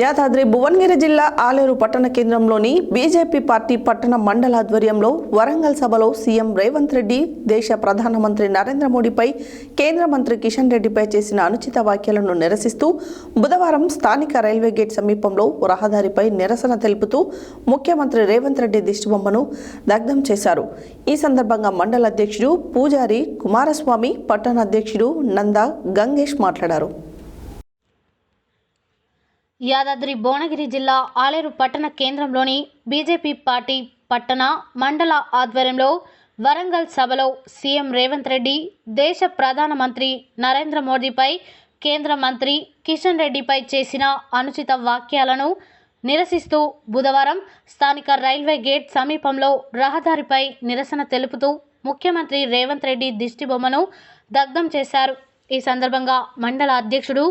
యాదాద్రి భువనగిరి జిల్లా ఆలేరు పట్టణ కేంద్రంలోని బీజేపీ పార్టీ పట్టణ మండల ఆధ్వర్యంలో వరంగల్ సభలో సీఎం రేవంత్ రెడ్డి దేశ ప్రధానమంత్రి నరేంద్ర మోడీపై కేంద్ర మంత్రి కిషన్ రెడ్డిపై చేసిన అనుచిత వ్యాఖ్యలను నిరసిస్తూ బుధవారం స్థానిక రైల్వే గేట్ సమీపంలో రహదారిపై నిరసన తెలుపుతూ ముఖ్యమంత్రి రేవంత్ రెడ్డి దిష్టిబొమ్మను దగ్ధం చేశారు. ఈ సందర్భంగా మండల అధ్యక్షుడు పూజారి కుమారస్వామి పట్టణ అధ్యక్షుడు నంద గంగేష్ మాట్లాడారు. యాదాద్రి భువనగిరి జిల్లా ఆలేరు పట్టణ కేంద్రంలోని బీజేపీ పార్టీ పట్టణ మండల ఆధ్వర్యంలో వరంగల్ సభలో సీఎం రేవంత్ రెడ్డి దేశ ప్రధానమంత్రి నరేంద్ర మోదీపై కేంద్ర మంత్రి కిషన్ రెడ్డిపై చేసిన అనుచిత వాక్యాలను నిరసిస్తూ బుధవారం స్థానిక రైల్వే గేట్ సమీపంలో రహదారిపై నిరసన తెలుపుతూ ముఖ్యమంత్రి రేవంత్ రెడ్డి దిష్టిబొమ్మను దగ్ధం చేశారు. ఈ సందర్భంగా మండల అధ్యక్షుడు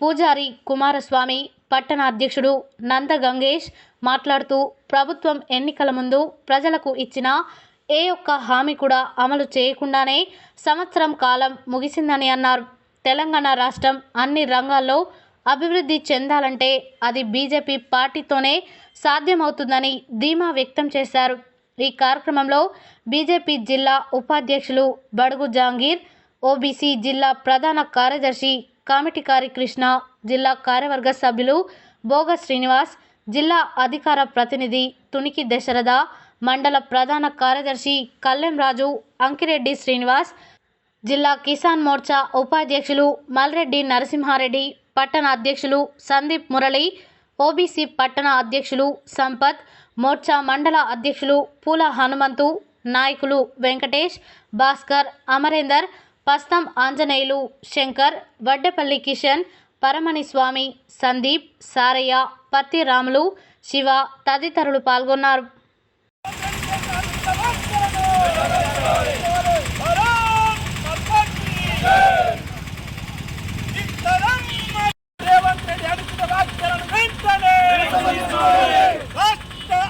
పూజారి కుమారస్వామి పట్టణ అధ్యక్షుడు నంద గంగేష్ మాట్లాడుతూ ప్రభుత్వం ఎన్నికల ముందు ప్రజలకు ఇచ్చిన ఏ ఒక్క హామీ కూడా అమలు చేయకుండానే సంవత్సరం కాలం ముగిసిందని అన్నారు. తెలంగాణ రాష్ట్రం అన్ని రంగాల్లో అభివృద్ధి చెందాలంటే అది బీజేపీ పార్టీతోనే సాధ్యమవుతుందని ధీమా వ్యక్తం చేశారు. ఈ కార్యక్రమంలో బీజేపీ జిల్లా ఉపాధ్యక్షులు బడుగు జాంగీర్ ఓబీసీ జిల్లా ప్రధాన కార్యదర్శి కామిటికారి కృష్ణ జిల్లా కార్యవర్గ సభ్యులు భోగ శ్రీనివాస్ జిల్లా అధికార ప్రతినిధి తునికి దశరథ మండల ప్రధాన కార్యదర్శి కల్లెం రాజు అంకిరెడ్డి శ్రీనివాస్ జిల్లా కిసాన్ మోర్చా ఉపాధ్యక్షులు మల్రెడ్డి నరసింహారెడ్డి పట్టణ అధ్యక్షులు సందీప్ మురళి ఓబీసీ పట్టణ అధ్యక్షులు సంపత్ మోర్చా మండల అధ్యక్షులు పూల హనుమంతు నాయకులు వెంకటేష్ భాస్కర్ అమరేందర్ పస్తం ఆంజనేయులు శంకర్ వడ్డెపల్లి కిషన్ పరమణి స్వామి సందీప్ సారయ్య పత్తి రాములు శివ తదితరులు పాల్గొన్నారు.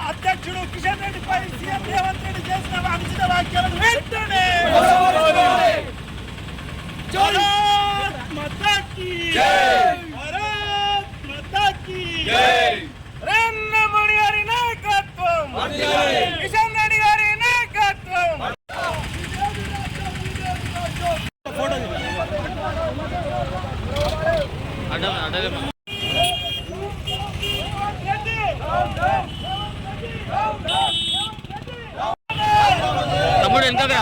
అధ్యక్షుడు కిషన్ రెడ్డిపై సీఎం రేవంత్ రెడ్డి చేసిన అనుచిత వ్యాఖ్యలను వెంటనే మాతా కీ భారత్ మాతా కీ నరేంద్ర మోడీ గారి నాయకత్వం కిషన్ రెడ్డి గారి నాయకత్వం తమ్ముడు వెనకగా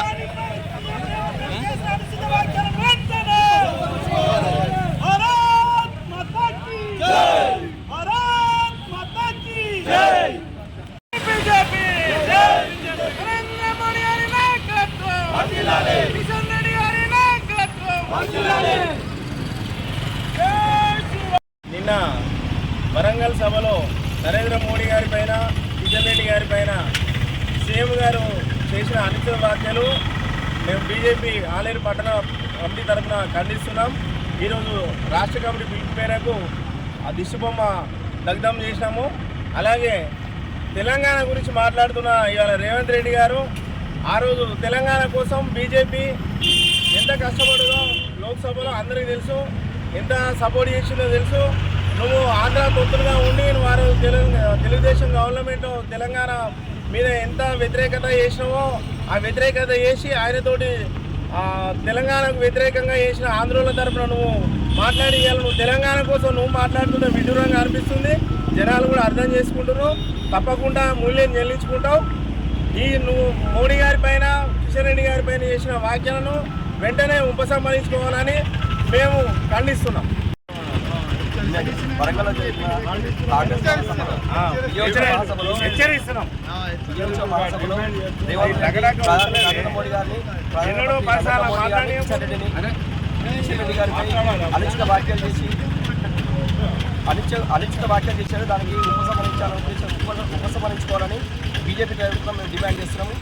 అనుచిత వ్యాఖ్యలను వెంటనే భారత్ మాతా కీ భారత్ మాతా కీ బీజేపీ నరేంద్ర మోడీ గారి నాయకత్వం కిషన్ రెడ్డి గారి నాయకత్వం నిన్న వరంగల్ సభలో నరేంద్ర మోడీ గారి పైన కిషన్ గారి పైన సీఎం గారు చేసిన అనుచిత వ్యాఖ్యలు మేము బీజేపీ ఆలేరు పట్టణ కమిటీ తరఫున ఖండిస్తున్నాం. ఈరోజు రాష్ట్ర కమిటీ పిలుపు మేరకు ఆ దిశబొమ్మ దగ్ధం చేసినాము. అలాగే తెలంగాణ గురించి మాట్లాడుతున్న ఇవాళ రేవంత్ రెడ్డి గారు ఆ రోజు తెలంగాణ కోసం బీజేపీ ఎంత కష్టపడదో లోక్సభలో అందరికీ తెలుసు ఎంత సపోర్ట్ చేసిందో తెలుసు. నువ్వు ఆంధ్ర పొత్తులుగా ఉండి వారు తెలంగాణ తెలుగుదేశం గవర్నమెంట్ తెలంగాణ మీద ఎంత వ్యతిరేకత చేసినావో ఆ వ్యతిరేకత చేసి ఆయనతోటి తెలంగాణకు వ్యతిరేకంగా చేసిన ఆంధ్రుల తరపున నువ్వు మాట్లాడి నువ్వు తెలంగాణ కోసం నువ్వు మాట్లాడుతున్న విదూరంగా అనిపిస్తుంది. జనాలు కూడా అర్థం చేసుకుంటున్నావు తప్పకుండా మూల్యం చెల్లించుకుంటావు. ఈ నువ్వు మోడీ గారి పైన కిషన్ రెడ్డి గారి పైన చేసిన వ్యాఖ్యలను వెంటనే ఉపసంహరించుకోవాలని మేము ఖండిస్తున్నాం. వరంగల్లో హెచ్చరిస్తున్నాం. మోడీ గారిని రెడ్డి గారిపై వ్యాఖ్యలు చేసి అనుచిత అనుచిత వ్యాఖ్యలు చేశారు. దానికి ఉపసంహరించాలని ఉద్దేశం ఉప- ఉపసంహరించుకోవాలని బీజేపీ ప్రభుత్వం మేము డిమాండ్ చేస్తున్నాము.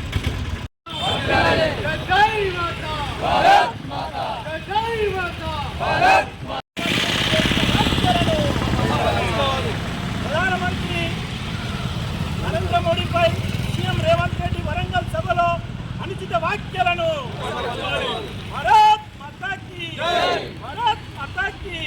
దాడిపై సీఎం రేవంత్ రెడ్డి వరంగల్ సభలో అనుచిత వ్యాఖ్యలను భారత్ మతాకి భారత్ మతాకి